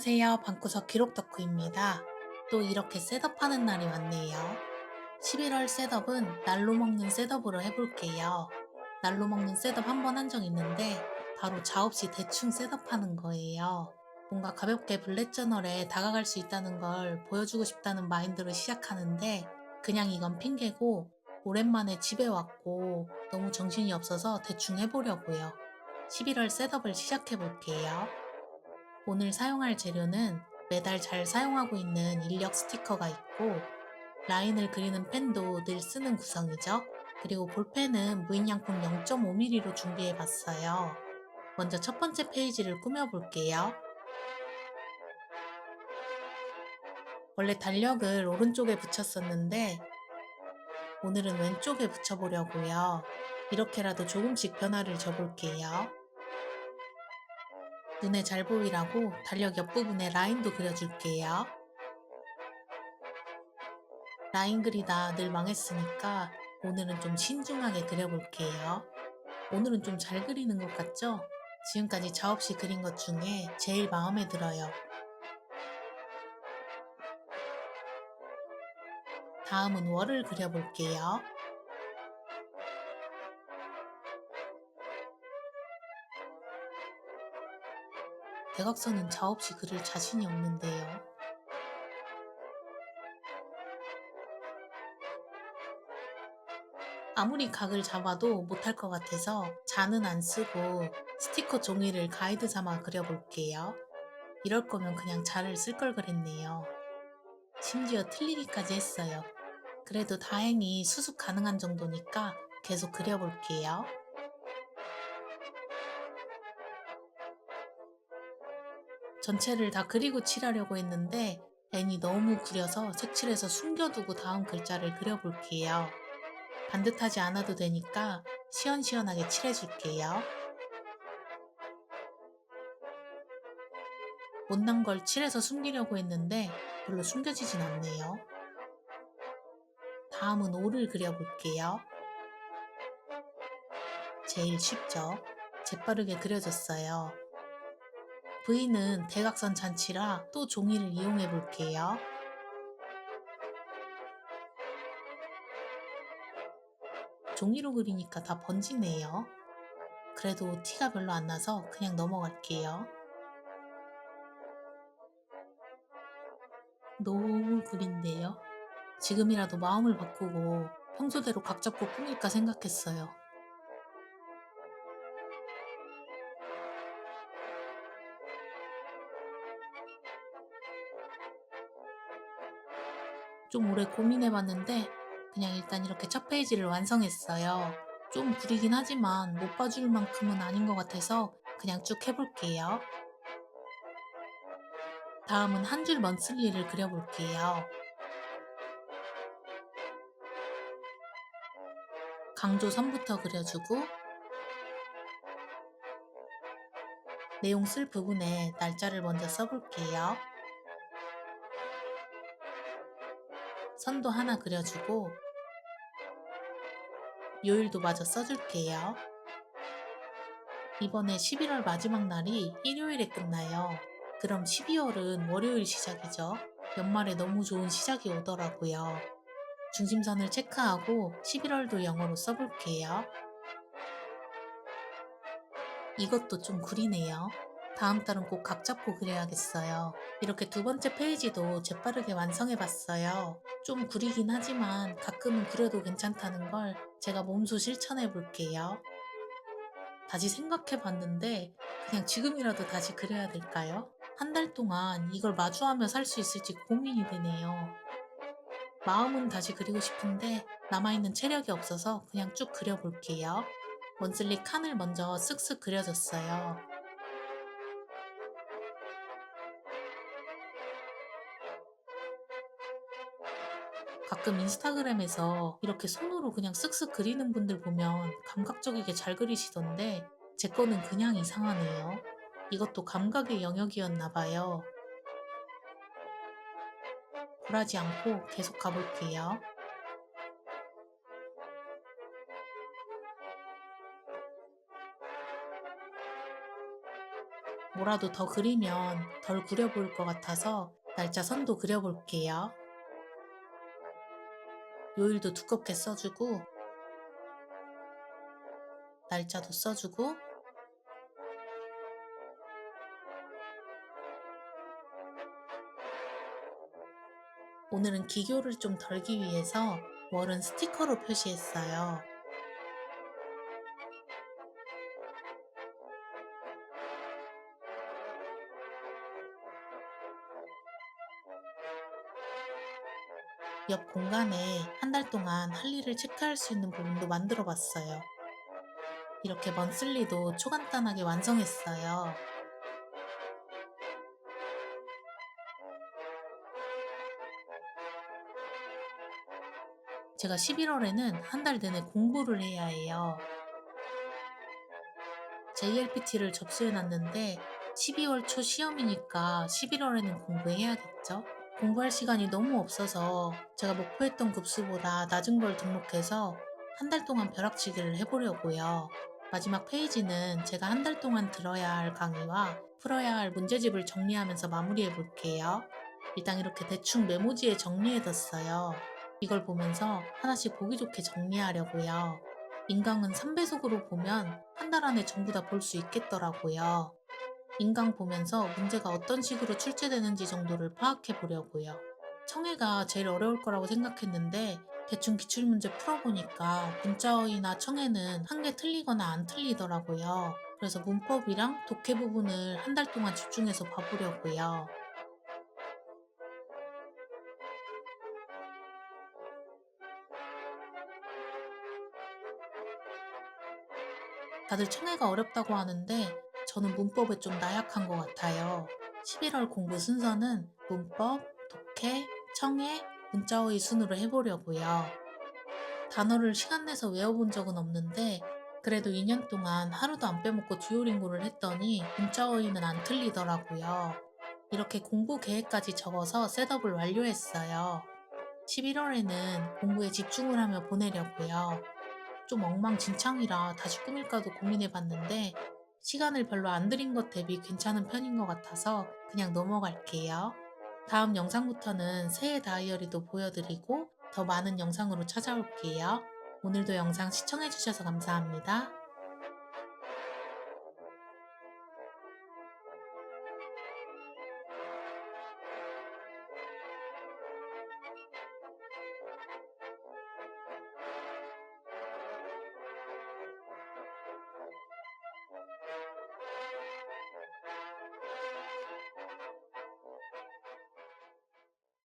안녕하세요. 방구석 기록 덕후입니다. 또 이렇게 셋업하는 날이 왔네요. 11월 셋업은 날로 먹는 셋업으로 해볼게요. 날로 먹는 셋업 한 번 한 적 있는데 바로 자 없이 대충 셋업하는 거예요. 뭔가 가볍게 블랙 저널에 다가갈 수 있다는 걸 보여주고 싶다는 마인드로 시작하는데 그냥 이건 핑계고 오랜만에 집에 왔고 너무 정신이 없어서 대충 해보려고요. 11월 셋업을 시작해볼게요. 오늘 사용할 재료는 매달 잘 사용하고 있는 인력 스티커가 있고 라인을 그리는 펜도 늘 쓰는 구성이죠. 그리고 볼펜은 무인양품 0.5mm로 준비해 봤어요. 먼저 첫 번째 페이지를 꾸며볼게요. 원래 달력을 오른쪽에 붙였었는데 오늘은 왼쪽에 붙여보려고요. 이렇게라도 조금씩 변화를 줘볼게요. 눈에 잘 보이라고 달력 옆부분에 라인도 그려줄게요. 라인 그리다 늘 망했으니까 오늘은 좀 신중하게 그려볼게요. 오늘은 좀 잘 그리는 것 같죠? 지금까지 자 없이 그린 것 중에 제일 마음에 들어요. 다음은 월을 그려볼게요. 대각선은 자 없이 그릴 자신이 없는데요. 아무리 각을 잡아도 못할 것 같아서 자는 안 쓰고 스티커 종이를 가이드 삼아 그려볼게요. 이럴 거면 그냥 자를 쓸 걸 그랬네요. 심지어 틀리기까지 했어요. 그래도 다행히 수습 가능한 정도니까 계속 그려볼게요. 전체를 다 그리고 칠하려고 했는데 N이 너무 구려서 색칠해서 숨겨두고 다음 글자를 그려볼게요. 반듯하지 않아도 되니까 시원시원하게 칠해줄게요. 못난 걸 칠해서 숨기려고 했는데 별로 숨겨지진 않네요. 다음은 오를 그려볼게요. 제일 쉽죠? 재빠르게 그려졌어요. V는 대각선 잔치라 또 종이를 이용해 볼게요. 종이로 그리니까 다 번지네요. 그래도 티가 별로 안 나서 그냥 넘어갈게요. 너무 구린데요. 지금이라도 마음을 바꾸고 평소대로 각 잡고 꾸밀까 생각했어요. 좀 오래 고민해봤는데 그냥 일단 이렇게 첫 페이지를 완성했어요. 좀 구리긴 하지만 못 봐줄 만큼은 아닌 것 같아서 그냥 쭉 해볼게요. 다음은 한 줄 먼슬리를 그려볼게요. 강조 선부터 그려주고 내용 쓸 부분에 날짜를 먼저 써볼게요. 선도 하나 그려주고 요일도 마저 써줄게요. 이번에 11월 마지막 날이 일요일에 끝나요. 그럼 12월은 월요일 시작이죠. 연말에 너무 좋은 시작이 오더라고요. 중심선을 체크하고 11월도 영어로 써볼게요. 이것도 좀 구리네요. 다음 달은 꼭 각 잡고 그려야겠어요. 이렇게 두 번째 페이지도 재빠르게 완성해봤어요. 좀 구리긴 하지만 가끔은 그려도 괜찮다는 걸 제가 몸소 실천해 볼게요. 다시 생각해 봤는데 그냥 지금이라도 다시 그려야 될까요? 한 달 동안 이걸 마주하며 살 수 있을지 고민이 되네요. 마음은 다시 그리고 싶은데 남아있는 체력이 없어서 그냥 쭉 그려볼게요. 먼슬리 칸을 먼저 쓱쓱 그려줬어요. 가끔 인스타그램에서 이렇게 손으로 그냥 쓱쓱 그리는 분들 보면 감각적이게 잘 그리시던데 제 거는 그냥 이상하네요. 이것도 감각의 영역이었나 봐요. 굴하지 않고 계속 가볼게요. 뭐라도 더 그리면 덜 보일 것 같아서 날짜 선도 그려볼게요. 요일도 두껍게 써주고 날짜도 써주고 오늘은 기교를 좀 덜기 위해서 월은 스티커로 표시했어요. 옆 공간에 한 달 동안 할 일을 체크할 수 있는 부분도 만들어 봤어요. 이렇게 먼슬리도 초간단하게 완성했어요. 제가 11월에는 한 달 내내 공부를 해야 해요. JLPT를 접수해 놨는데 12월 초 시험이니까 11월에는 공부해야겠죠? 공부할 시간이 너무 없어서 제가 목표했던 급수보다 낮은 걸 등록해서 한 달 동안 벼락치기를 해보려고요. 마지막 페이지는 제가 한 달 동안 들어야 할 강의와 풀어야 할 문제집을 정리하면서 마무리해 볼게요. 일단 이렇게 대충 메모지에 정리해뒀어요. 이걸 보면서 하나씩 보기 좋게 정리하려고요. 인강은 3배속으로 보면 한 달 안에 전부 다 볼 수 있겠더라고요. 인강 보면서 문제가 어떤 식으로 출제되는지 정도를 파악해 보려고요. 청해가 제일 어려울 거라고 생각했는데 대충 기출문제 풀어보니까 문자어이나 청해는 한 개 틀리거나 안 틀리더라고요. 그래서 문법이랑 독해 부분을 한 달 동안 집중해서 봐보려고요. 다들 청해가 어렵다고 하는데 저는 문법에 좀 나약한 것 같아요. 11월 공부 순서는 문법, 독해, 청해, 문자어휘 순으로 해보려고요. 단어를 시간 내서 외워본 적은 없는데 그래도 2년 동안 하루도 안 빼먹고 듀오링고를 했더니 문자어휘는 안 틀리더라고요. 이렇게 공부 계획까지 적어서 셋업을 완료했어요. 11월에는 공부에 집중을 하며 보내려고요. 좀 엉망진창이라 다시 꾸밀까도 고민해봤는데 시간을 별로 안 들인 것 대비 괜찮은 편인 것 같아서 그냥 넘어갈게요. 다음 영상부터는 새해 다이어리도 보여드리고 더 많은 영상으로 찾아올게요. 오늘도 영상 시청해주셔서 감사합니다.